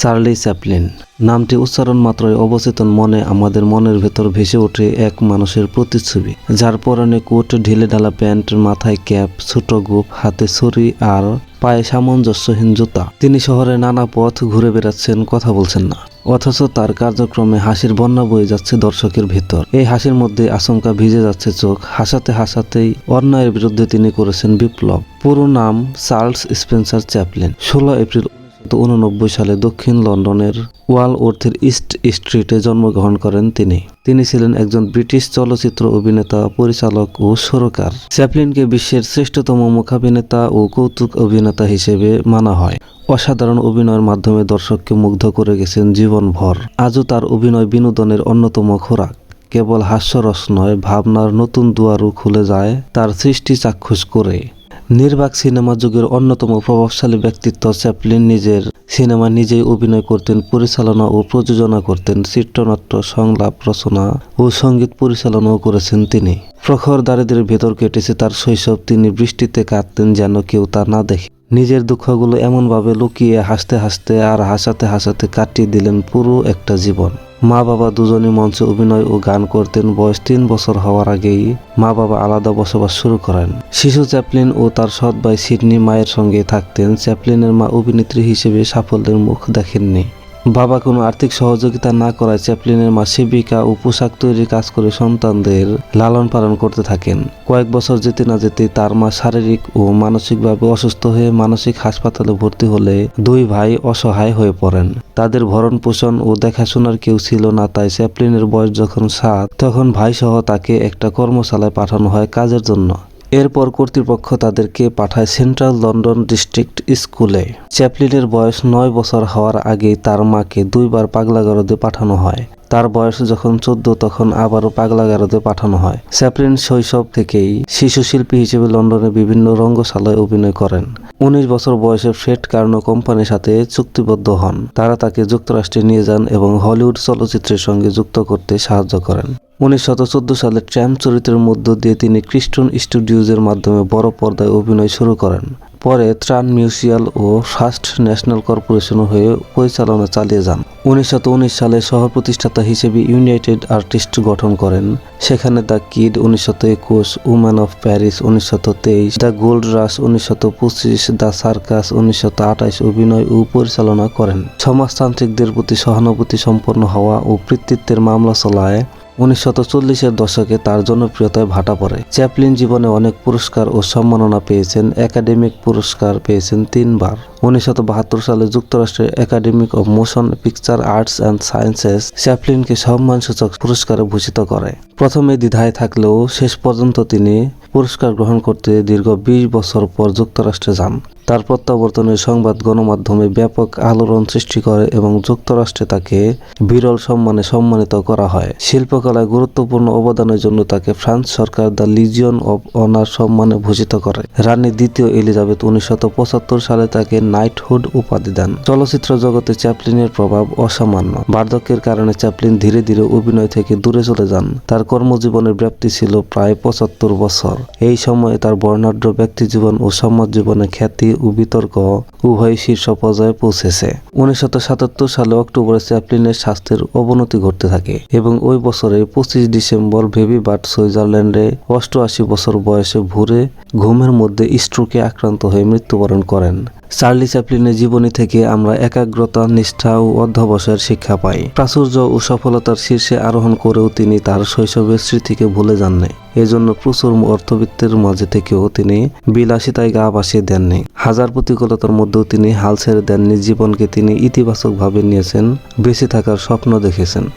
Charlie Chaplin. নামটি উচ্চারণ মাত্রই অবচেতন মনে আমাদের মনের ভেতর ভেসে ওঠে এক মানুষের প্রতিচ্ছবি, যার পরনে কোট, ঢিলে ঢালা প্যান্ট, মাথায় ক্যাপ, ছোট গোপ, হাতে ছুরি আর পায়ে সামঞ্জস্যহীন জুতা। তিনি শহরে নানা পথ ঘুরে বেড়াচ্ছেন, কথা বলছেন না। অথচ তার কার্যক্রমে হাসির বন্যা বয়ে যাচ্ছে দর্শকের ভেতর। এই হাসির মধ্যে আশঙ্কা ভিজে যাচ্ছে চোখ। হাসাতে হাসাতেই অন্যায়ের বিরুদ্ধে তিনি করেছেন বিপ্লব। পুরো নাম চার্লস স্পেন্সার চ্যাপলিন। ষোলো এপ্রিল উননব্বই সালে দক্ষিণ লন্ডনের ওয়াল ওর্থের ইস্ট স্ট্রিটে জন্মগ্রহণ করেন তিনি। তিনি ছিলেন একজন ব্রিটিশ চলচ্চিত্র অভিনেতা, পরিচালক ও সুরকার। চ্যাপলিনকে বিশ্বের শ্রেষ্ঠতম মুখাভিনেতা ও কৌতুক অভিনেতা হিসেবে মানা হয়। অসাধারণ অভিনয়ের মাধ্যমে দর্শককে মুগ্ধ করে গেছেন জীবনভর। আজও তার অভিনয় বিনোদনের অন্যতম খোরাক। কেবল হাস্যরস নয়, ভাবনার নতুন দুয়ারও খুলে যায় তার সৃষ্টি চাক্ষুষ করে। নির্বাক সিনেমা যুগের অন্যতম প্রভাবশালী ব্যক্তিত্ব চ্যাপলিন নিজের সিনেমা নিজেই অভিনয় করতেন, পরিচালনা ও প্রযোজনা করতেন, চিত্রনাট্য, সংলাপ, রচনা ও সংগীত পরিচালনাও করেছেন তিনি। প্রখর দারিদ্রের ভেতর কেটেছে তার শৈশব, তিনি বৃষ্টিতে কাঁদতেন যেন কেউ তা না দেখে। নিজের দুঃখগুলো এমনভাবে লুকিয়ে হাসতে হাসতে আর হাসাতে হাসাতে কাটিয়ে দিলেন পুরো একটা জীবন। মা বাবা দুজনই মঞ্চে অভিনয় ও গান করতেন। বয়স তিন বছর হওয়ার আগেই মা বাবা আলাদা বসবাস শুরু করেন। শিশু চ্যাপলিন ও তার সৎ ভাই সিডনি মায়ের সঙ্গে থাকতেন। চ্যাপলিনের মা অভিনেত্রী হিসেবে সাফল্যের মুখ দেখেননি। বাবা কোনো আর্থিক সহযোগিতা না করায় চ্যাপলিনের মা সেবিকা ও পোশাক তৈরির কাজ করে সন্তানদের লালন পালন করতে থাকেন। কয়েক বছর যেতে না যেতে তার মা শারীরিক ও মানসিকভাবে অসুস্থ হয়ে মানসিক হাসপাতালে ভর্তি হলে দুই ভাই অসহায় হয়ে পড়েন। তাদের ভরণ পোষণ ও দেখাশোনার কেউ ছিল না, তাই চ্যাপলিনের বয়স যখন সাত, তখন ভাই সহ তাকে একটা কর্মশালায় পাঠানো হয় কাজের জন্য। এরপর কর্তৃপক্ষ তাদেরকে পাঠায় সেন্ট্রাল লন্ডন ডিস্ট্রিক্ট স্কুলে। চ্যাপলিনের বয়স নয় বছর হওয়ার আগেই তার মাকে দুইবার পাগলাগারদে পাঠানো হয়। তার বয়স যখন চোদ্দ, তখন আবারও পাগলা পাগলাগারদে পাঠানো হয়। স্যাপ্রিন শৈশব থেকেই শিশু শিল্পী হিসেবে লন্ডনে বিভিন্ন রঙ্গশালায় অভিনয় করেন। উনিশ বছর বয়সে ফ্রেড কার্নো কোম্পানির সাথে চুক্তিবদ্ধ হন। তারা তাকে যুক্তরাষ্ট্রে নিয়ে যান এবং হলিউড চলচ্চিত্রের সঙ্গে যুক্ত করতে সাহায্য করেন। উনিশশো চোদ্দ সালে ট্র্যাম চরিত্রের মধ্য দিয়ে তিনি ক্রিস্টন স্টুডিওজের মাধ্যমে বড় পর্দায় অভিনয় শুরু করেন। পরে ত্রাণ মিউজিয়াল ও ফার্স্ট ন্যাশনাল কর্পোরেশন হয়ে পরিচালনা চালিয়ে যান। উনিশশো উনিশ সালে সহ প্রতিষ্ঠাতা হিসেবে ইউনাইটেড আর্টিস্ট গঠন করেন। সেখানে দ্য কিড উনিশশো একুশ, উম্যান অফ প্যারিস উনিশশো তেইশ, দ্য গোল্ড রাশ উনিশশো পঁচিশ, দ্য সার্কাস উনিশশো আঠাইশ অভিনয় ও পরিচালনা করেন। সমাজতান্ত্রিকদের প্রতি সহানুভূতি সম্পন্ন হওয়া ও কৃতিত্বের মামলা চলায় উনিশশো চল্লিশের দশকে তার জনপ্রিয়তায় ভাটা পড়ে। চ্যাপলিন জীবনে অনেক পুরস্কার ও সম্মাননা পেয়েছেন, একাডেমিক পুরস্কার পেয়েছেন তিনবার। উনিশশো বাহাত্তর সালে যুক্তরাষ্ট্রের academic of motion picture arts and sciences চ্যাপলিনকে সম্মানসূচক পুরস্কারে ভূষিত করে। প্রথমে দ্বিধায় থাকলেও শেষ পর্যন্ত তিনি পুরস্কার গ্রহণ করতে দীর্ঘ বিশ বছর পর যুক্তরাষ্ট্রে যান। তার প্রত্যাবর্তনের সংবাদ গণমাধ্যমে ব্যাপক আলোড়ন সৃষ্টি করে এবং যুক্তরাষ্ট্রে তাকে বিরল সম্মানে সম্মানিত করা হয়। শিল্পকলায় গুরুত্বপূর্ণ অবদানের জন্য তাকে ফ্রান্স সরকার দ্য লিজিয়ন অব অনার সম্মানে ভূষিত করে। রানী দ্বিতীয় এলিজাবেথ উনিশশো পঁচাত্তর সালে তাকে নাইটহুড উপাধি দেন। চলচ্চিত্র জগতে চ্যাপলিনের প্রভাব অসামান্য। বার্ধক্যের কারণে চ্যাপলিন ধীরে ধীরে অভিনয় থেকে দূরে চলে যান। তার কর্মজীবনের ব্যাপ্তি ছিল প্রায় পঁচাত্তর বছর। এই সময়ে তার বর্ণাঢ্য ব্যক্তি জীবন ও সমাজ জীবনে খ্যাতি ও বিতর্ক উভয় শীর্ষ পর্যায়ে পৌঁছেছে। উনিশশো সাতাত্তর সালে অক্টোবরে চ্যাপলিনের স্বাস্থ্যের অবনতি ঘটতে থাকে এবং ওই বছরে পঁচিশ ডিসেম্বর ভেবি বাট সুইজারল্যান্ডে অষ্টআশি বছর বয়সে ভুরে ঘুমের মধ্যে স্ট্রোকে আক্রান্ত হয়ে মৃত্যুবরণ করেন। চার্লি চ্যাপলিনের জীবনী থেকে আমরা একাগ্রতা, নিষ্ঠা ও অধ্যবসায়ের শিক্ষা পাই। প্রাচুর্য ও সফলতার শীর্ষে আরোহণ করেও তিনি তার শৈশবের স্মৃতিকে ভুলে যাননি। এজন্য প্রচুর অর্থবিত্তের মাঝে থেকেও তিনি বিলাসিতায় গা ভাসিয়ে দেননি। হাজার প্রতিকূলতার মধ্যেও তিনি হাল ছেড়ে দেননি। জীবনকে তিনি ইতিবাচকভাবে নিয়েছেন, বেঁচে থাকার স্বপ্ন দেখেছেন।